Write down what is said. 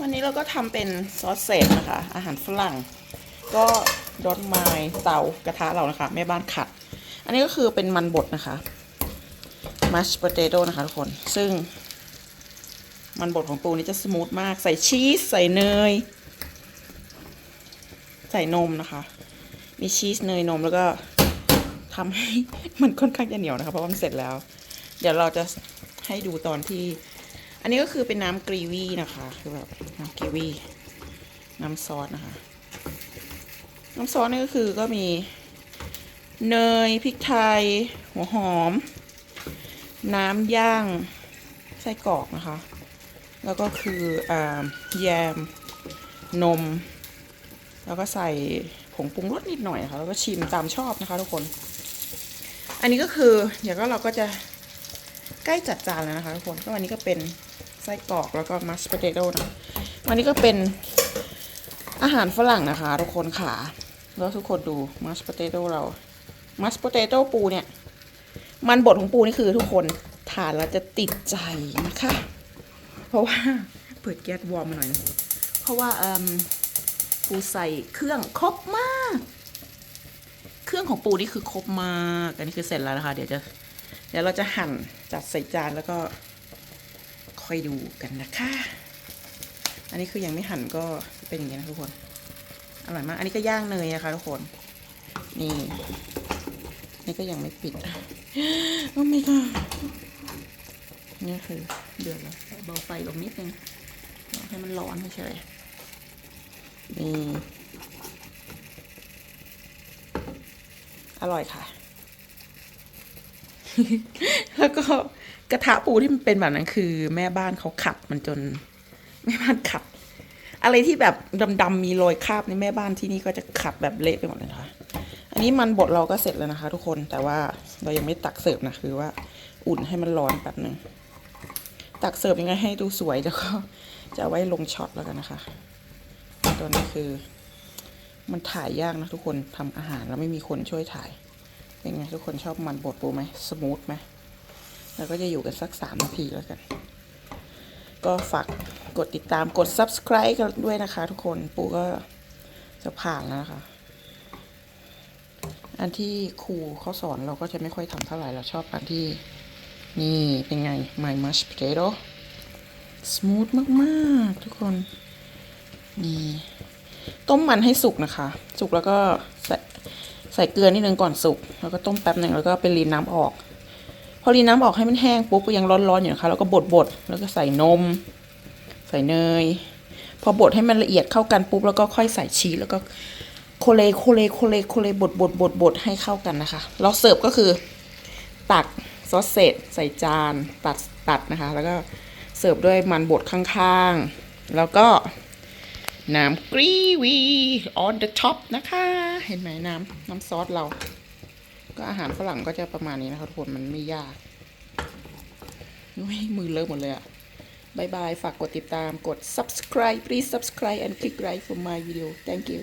วันนี้เราก็ทำเป็นซอสเศษนะคะ อาหารฝรั่ง ก็รสไม้เตากระทะเรานะคะ แม่บ้านขัด อันนี้ก็คือเป็นมันบดนะคะมัชโปเตโต้นะคะทุกคน ซึ่ง มันบดของปูนี่จะสมูทมาก ใส่ชีส ใส่เนย ใส่นมนะคะ มีชีสเนยนมแล้วก็ทำให้มันค่อนข้างจะเหนียวนะคะ เพราะว่ามันเสร็จแล้ว เดี๋ยวเราจะให้ดูตอนที่ อันนี้ก็คือเป็นน้ำกรีวี่นะคะคือแบบน้ำกรีวี่น้ำซอสนะคะ น้ำซอสนี่ก็คือก็มีเนยพริกไทย หัวหอม น้ำย่างไส้กรอกนะคะ แล้วก็คืออแยมนม แล้วก็ใส่ผงปรุงรสนิดหน่อยค่ะแล้วก็ชิมตามชอบนะคะทุกคน อันนี้ก็คือเดี๋ยวก็เราก็จะ ใกล้จัดจานแล้วนะคะทุกคนก็วันนี้ก็เป็นไส้กรอกแล้วก็มัส p o เตโต้นะวันนี้ก็เป็นอาหารฝรั่งนะคะ ทุกคนค่ะแล้วทุกคนดูมัส p o เตโต้เรามัส p o เตโต้ปูเนี่ย มันบดของปูนี่คือทุกคนทานแล้วจะติดใจนะคะ เพราะว่าเปิดแก๊สวอร์มมาหน่อยนะเพราะว่าปูใส่เครื่องครบมาก เครื่องของปูนี่คือครบมาก อันนี้คือเสร็จแล้วนะคะ เดี๋ยวจะ เดี๋ยวเราจะหั่นจัดใส่จานแล้วก็ค่อยดูกันนะคะ อันนี้คือยังไม่หั่นก็เป็นอย่างนี้นะทุกคน อร่อยมาก อันนี้ก็ย่างเนยนะคะทุกคน นี่ นี่ก็ยังไม่ปิดโอ้ my god นี่คือเดือดแล้วเบาไฟลงนิดนึงให้มันร้อนเฉยนี่ อร่อยค่ะ แล้วก็กระทะปูที่มันเป็นแบบนั้นคือ แม่บ้านเขาขัดมันจน แม่บ้านขัด อะไรที่แบบดำๆมีรอยคราบในแม่บ้านที่นี่ก็จะขัดแบบเละไปหมดเลยนะคะ อันนี้มันบดเราก็เสร็จแล้วนะคะ ทุกคนแต่ว่าเรายังไม่ตักเสิร์ฟนะคือว่าอุ่นให้มันร้อนแป๊บหนึ่งตักเสิร์ฟยังไงให้ดูสวยแล้วก็จะไว้ลงช็อตแล้วกันนะคะตัวนี้คือ มันถ่ายยากนะทุกคนทำอาหารแล้วไม่มีคนช่วยถ่าย เป็นไงทุกคนชอบมันบดปูไหมสมูทไหมแล้วก็จะอยู่กันสักสามนาทีแล้วกัน ก็ฝากกดติดตามกด subscribe กันด้วยนะคะ ทุกคนปูก็จะผ่านแล้วนะคะ อันที่ครูเขาสอนเราก็จะไม่ค่อยทำเท่าไหร่เราชอบอันที่นี่เป็นไง my mashed potato smooth มากๆ ทุกคน นี่ ต้มมันให้สุกนะคะ สุกแล้วก็ใส่ ใส่เกลือนิดนึงก่อนสุก แล้วก็ต้มแป๊บหนึ่งแล้วก็ไปรีนน้ำออก พอรีนน้ำออกให้มันแห้งปุ๊บก็ยังร้อนๆอยู่นะคะแล้วก็บดบดๆแล้วก็ใส่นม ใส่เนย พอบดให้มันละเอียดเข้ากันปุ๊บแล้วก็ค่อยใส่ชีสแล้วก็โคเลโคเลโคเลโคเลบดบดบดบดให้เข้ากันนะคะ เราเสิร์ฟก็คือตักซอสเสร็จใส่จานตัดตัดนะคะ แล้วก็เสิร์ฟด้วยมันบดข้างๆ แล้วก็ น้ำกรีวี on the top นะคะ เห็นไหมน้ำน้ำซอสเรา ก็อาหารฝรั่งก็จะประมาณนี้นะคะทุกคนมันไม่ยากนุ้ยมือเลอะหมดเลยอะบายบาย ฝากกดติดตามกด subscribe please subscribe and click like for my video thank you